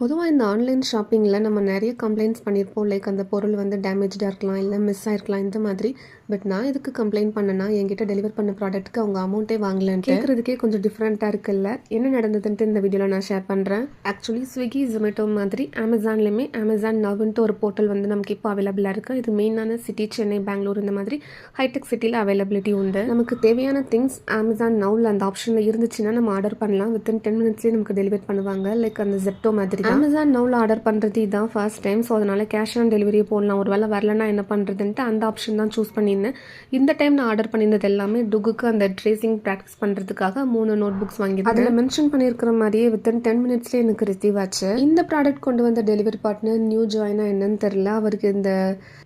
பொதுவாக இந்த ஆன்லைன் ஷாப்பிங்கில் நம்ம நிறைய கம்ப்ளைண்ட்ஸ் பண்ணியிருப்போம் லைக் அந்த பொருள் வந்து டேமேஜாக இருக்கலாம் இல்லை மிஸ் ஆகிருக்கலாம் இந்த மாதிரி. பட் நான் எதுக்கு கம்ப்ளைண்ட் பண்ணேன்னா என்கிட்ட டெலிவர் பண்ண ப்ராடக்ட்டுக்கு அவங்க அமௌண்ட்டே வாங்கலன்ட்டு. கேட்குறதுக்கே கொஞ்சம் டிஃப்ரெண்ட்டாக இருக்குல்ல? என்ன நடந்ததுன்ட்டு இந்த வீடியோவில் நான் ஷேர் பண்ணுறேன் ஆக்சுவலி ஸ்விக்கி ஜொமேட்டோ மாதிரி அமேசான்லேயுமே அமேசான் நவ்ன்ட்டு ஒரு போர்ட்டல் வந்து நமக்கு இப்போ அவைலபிளாக இருக்குது இது மெயினான சிட்டி சென்னை பெங்களூர் இந்த மாதிரி ஹைடெக் சிட்டியில் அவைலபிலிட்டி உண்டு. நமக்கு தேவையான திங்ஸ் அமேசான் நவுல அந்த ஆப்ஷனில் இருந்துச்சுன்னா நம்ம ஆர்டர் பண்ணலாம். வித்தின் டென் மினிட்ஸ்லேயே நமக்கு டெலிவர் பண்ணுவாங்க. லைக் அந்த ஜெப்டோ மாதிரி அமேசான் நவுல ஆர்டர் பண்ணுறது இதுதான் ஃபர்ஸ்ட் டைம் ஸோ அதனால கேஷ் ஆன் டெலிவரி போடலாம். ஒரு வேளை வரலன்னா என்ன பண்ணுறதுன்ட்டு அந்த ஆப்ஷன் தான் சூஸ் பண்ணியிருந்தேன் இந்த டைம் நான் ஆர்டர் பண்ணியிருந்தது எல்லாமே டுகுக்கு அந்த ட்ரேசிங் ப்ராக்டிஸ் பண்ணுறதுக்காக மூணு நோட் புக்ஸ் வாங்கியிருந்தேன். அதில் மென்ஷன் பண்ணியிருக்கிற மாதிரியே வித்தின் டென் மினிட்ஸ்லேயே எனக்கு ரிசீவ் ஆச்சு. இந்த ப்ராடக்ட் கொண்டு வந்த டெலிவரி பார்ட்னர் நியூ ஜாயினா என்னன்னு தெரில அவருக்கு இந்த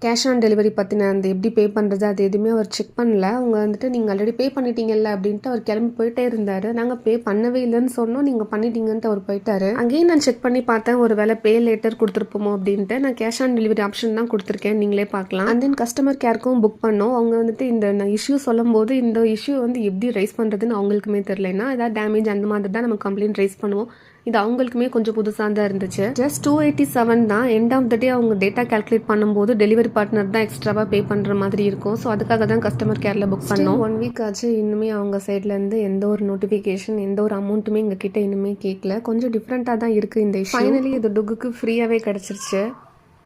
கேஷ் ஆன் டெலிவரி பற்றின அந்த எப்படி பே பண்ணுறது அது எதுவுமே அவர் செக் பண்ணல. அவங்க வந்துட்டு நீங்கள் ஆல்ரெடி பே பண்ணிட்டீங்கல்ல அப்படின்ட்டு அவர் கிளம்பி போயிட்டே இருந்தார். நாங்கள் பே பண்ணவே இல்லைன்னு சொன்னோம். நீங்கள் பண்ணிட்டீங்கன்ட்டு அவர் போயிட்டாரு. அங்கேயும் நான் செக் பண்ணி பார்த்தேன். ஒரு வேளை பே லேட்டர் கொடுத்துருப்போமோ அப்படின்ட்டு. நான் கேஷ் ஆன் டெலிவரி ஆப்ஷன் தான் கொடுத்துருக்கேன். நீங்களே பார்க்கலாம். அண்ட் தென் கஸ்டமர் கேருக்கும் புக் பண்ணோம். அவங்க வந்துட்டு இந்த இஷ்யூ சொல்லும்போது இந்த இஷ்யூ வந்து எப்படி ரைஸ் பண்ணுறதுன்னு அவங்களுக்குமே தெரியலனா ஏதாவது டேமேஜ் அந்த மாதிரி தான் நம்ம கம்ப்ளைண்ட் ரைஸ் பண்ணுவோம். இது அவங்களுக்குமே கொஞ்சம் புதுசாக தான் இருந்துச்சு. ஜஸ்ட் டூ எயிட்டி செவன் தான். எண்ட் ஆஃப் த டே அவங்க டேட்டா கால்குலேட் பண்ணும்போது டெலிவரி பார்ட்னர் தான் எக்ஸ்ட்ராவாக பே பண்ணுற மாதிரி இருக்கும். ஸோ அதுக்காக தான் கஸ்டமர் கேரில் புக் பண்ணோம். ஒன் வீக் ஆச்சு. இன்னுமே அவங்க சைட்லேருந்து எந்த ஒரு நோட்டிஃபிகேஷன் எந்த ஒரு அமௌண்ட்டுமே எங்கள் கிட்ட இன்னுமே கேட்கல கொஞ்சம் டிஃப்ரெண்ட்டாக தான் இருக்குது இந்த ஃபைனலி இது டுக்குக்கு ஃப்ரீயாகவே கிடச்சிருச்சு.